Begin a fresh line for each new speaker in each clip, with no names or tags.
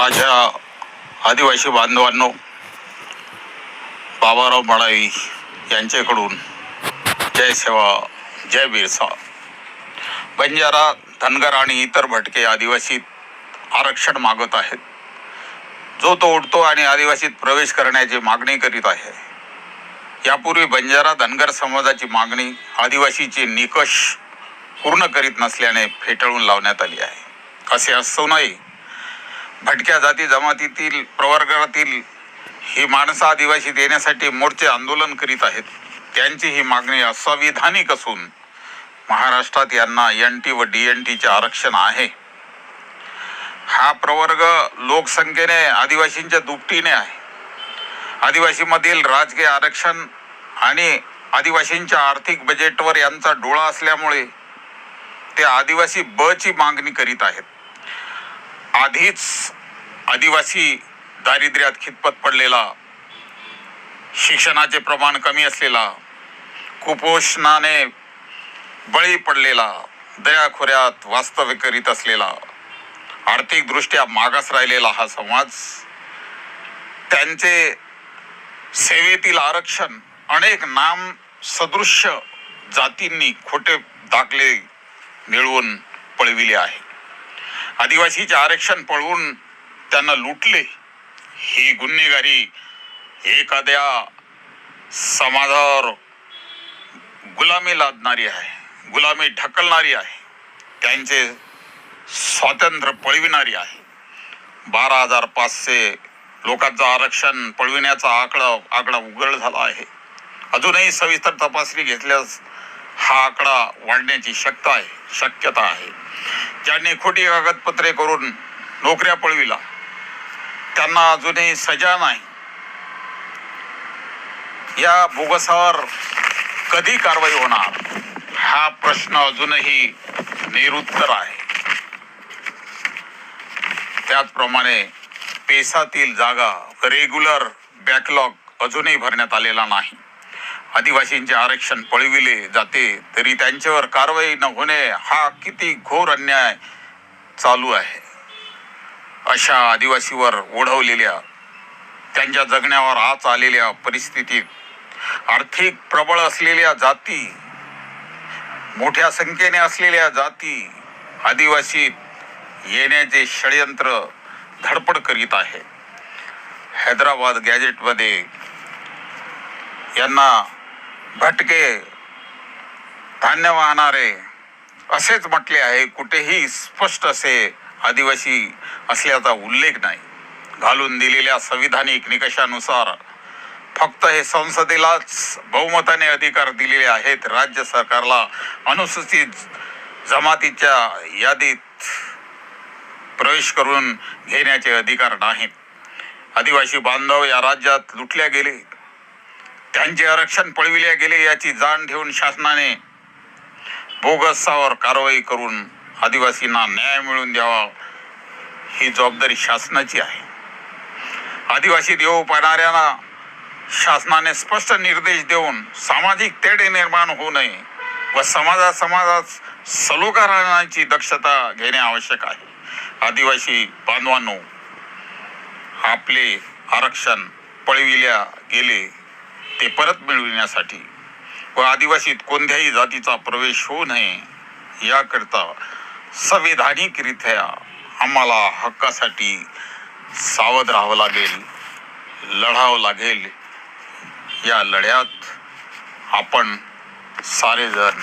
माझ्या आदिवासी बांधवांनो बाबाराव मडावी यांच्याकडून जय सेवा जय बिरसा. बंजारा धनगर आणि इतर भटके आदिवासी आरक्षण मागत आहेत. जो तो उठतो आणि आदिवासीत प्रवेश करण्याची मागणी करीत आहे. यापूर्वी बंजारा धनगर समाजाची मागणी आदिवासीचे निकष पूर्ण करीत नसल्याने फेटाळून लावण्यात आली आहे. असे असूनही भटक्या जाती जमातीतील प्रवर्गातील ही माणसं आदिवासी देण्यासाठी मोर्चे आंदोलन करीत आहेत. त्यांची ही मागणी असंविधानिक असून महाराष्ट्रात यांना एन टी व डी एन टीचे आरक्षण आहे. हा प्रवर्ग लोकसंख्येने आदिवासींच्या दुपटीने आहे. आदिवासीमधील राजकीय आरक्षण आणि आदिवासींच्या आर्थिक बजेटवर यांचा डोळा असल्यामुळे ते आदिवासी बची मागणी करीत आहेत. आधीच आदिवासी दारिद्र्यात खितपत पडलेला शिक्षणाचे प्रमाण कमी असलेला कुपोषणाने बळी पडलेला दयाखोऱ्यात वास्तव्य करीत असलेला आर्थिकदृष्ट्या मागास राहिलेला हा समाज त्यांचे सेवेतील आरक्षण अनेक नाम सदृश्य जातींनी खोटे दाखले मिळवून पळविले आहे. आदिवासीचे आरक्षण पळवून त्यांना लुटले. ही गुन्हेगारी एखाद्या समाजावर गुलामी लादणारी आहे गुलामी ढकलणारी आहे त्यांचे स्वातंत्र्य पळविणारी आहे. बारा हजार पाचशे लोकांचं आरक्षण पळविण्याचा आकडा आकडा उघड झाला आहे. अजूनही सविस्तर तपासणी घेतल्यास हा आकडा वाढण्याची शक्यता आहे शक्यता आहे. ज्यांनी खोटी कागदपत्रे करून नोकऱ्या पळविला त्यांना अजूनही सजा नाही. या बोगसावर कधी कारवाई होणार? हा प्रश्न अजूनही निरुत्तर आहे. त्याचप्रमाणे पेसातील जागा रेग्युलर बॅकलॉग अजूनही भरण्यात आलेला नाही. आदिवासींचे आरक्षण पळविले जाते तरी त्यांच्यावर कारवाई न होणे हा किती घोर अन्याय चालू आहे. अशा आदिवासीवर ओढवलेल्या त्यांच्या जगण्यावर आज आलेल्या परिस्थितीत आर्थिक प्रबळ असलेल्या जाती मोठ्या संख्येने असलेल्या जाती आदिवासीत येण्याचे षडयंत्र धडपड करीत आहे. हैदराबाद गॅजेटमध्ये यांना भटके धान्य वाहणारे असेच म्हटले आहे कुठेही स्पष्ट असे आदिवासी असल्याचा उल्लेख नाही. घालून दिलेल्या संविधानिक निकषानुसार फक्त हे संसदेलाच बहुमताने अधिकार दिलेले आहेत राज्य सरकारला अनुसूचित जमातीच्या यादीत प्रवेश करून घेण्याचे अधिकार नाहीत. आदिवासी बांधव या राज्यात लुटल्या गेले. त्यांचे आरक्षण पळविले गेले याची जाण ठेवून शासनाने बोगसावर कारवाई करून आदिवासींना न्याय मिळवून द्यावा ही जबाबदारी शासनाची आहे. आदिवासी देऊ पाहणाऱ्यांना शासनाने स्पष्ट निर्देश देऊन सामाजिक तेढे निर्माण होऊ नये व समाजा समाजात सलोखा राहण्याची दक्षता घेणे आवश्यक आहे. आदिवासी बांधवांनो आपले आरक्षण पळविल्या गेले ते परत मिळविण्यासाठी व आदिवासीत कोणत्याही जातीचा प्रवेश होऊ नये याकरिता संविधानिकरित्या आम्हाला हक्कासाठी सावध राहावं लागेल लढावं लागेल. या लढ्यात आपण सारेजण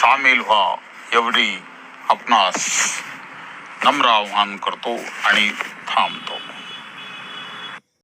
सामील व्हा एवढी आपणास नम्र आव्हान करतो आणि थांबतो.